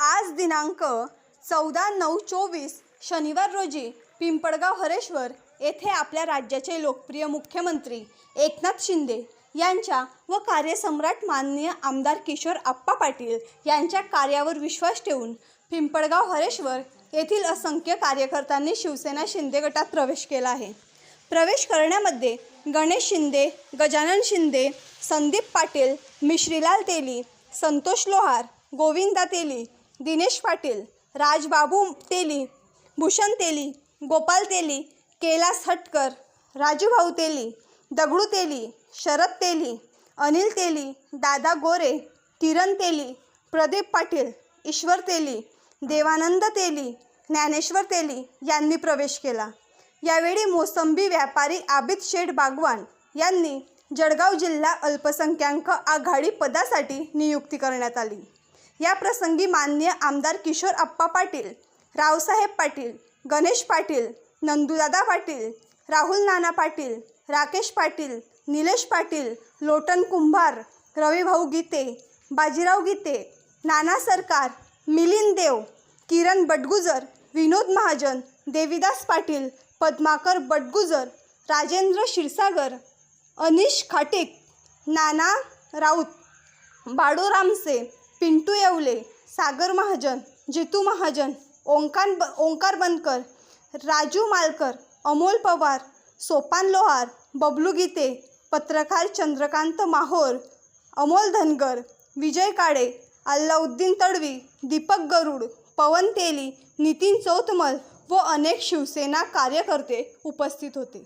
आज दिनांक चौदा नऊ चोवीस शनिवार रोजी पिंपळगाव हरेश्वर येथे आपल्या राज्याचे लोकप्रिय मुख्यमंत्री एकनाथ शिंदे यांच्या व कार्यसम्राट माननीय आमदार किशोर आप्पा पाटील यांच्या कार्यावर विश्वास ठेवून पिंपळगाव हरेश्वर येथील असंख्य कार्यकर्त्यांनी शिवसेना शिंदे गटात प्रवेश केला आहे. प्रवेश करण्यामध्ये गणेश शिंदे गजानन शिंदे संदीप पाटील मिश्रीलाल तेली संतोष लोहार गोविंदा तेली दिनेश पाटील राजबाबू तेली भूषण तेली गोपाल तेली कैलास हटकर राजूभाऊ तेली दगडू तेली शरद तेली अनिल तेली दादा गोरे किरण तेली प्रदीप पाटील ईश्वर तेली देवानंद तेली ज्ञानेश्वर तेली यांनी प्रवेश केला. यावेळी मोसंबी व्यापारी आबिद शेठ बागवान यांनी जळगाव जिल्हा अल्पसंख्याक आघाडी पदासाठी नियुक्ती करण्यात आली. या प्रसंगी माननीय आमदार किशोर आप्पा पाटील रावसाहेब पाटील गणेश पाटील नंदुदादा पाटील राहुल नाना पाटील राकेश पाटील निलेश पाटील लोटन कुंभार रविभाऊ गीते बाजीराव गीते नाना सरकार मिलिंद देव किरण बटगुजर विनोद महाजन देविदास पाटील पद्माकर बटगुजर राजेंद्र क्षीरसागर अनिश खाटिक नाना राऊत बाडू रामसे पिंटू येवले सागर महाजन जितू महाजन ओंकार ब ओंकार बनकर राजू मालकर अमोल पवार सोपान लोहार बबलू गीते पत्रकार चंद्रकांत माहोर अमोल धनगर विजय काळे अल्लाउद्दीन तडवी दीपक गरुड पवन तेली नितीन चौतमल व अनेक शिवसेना कार्यकर्ते उपस्थित होते.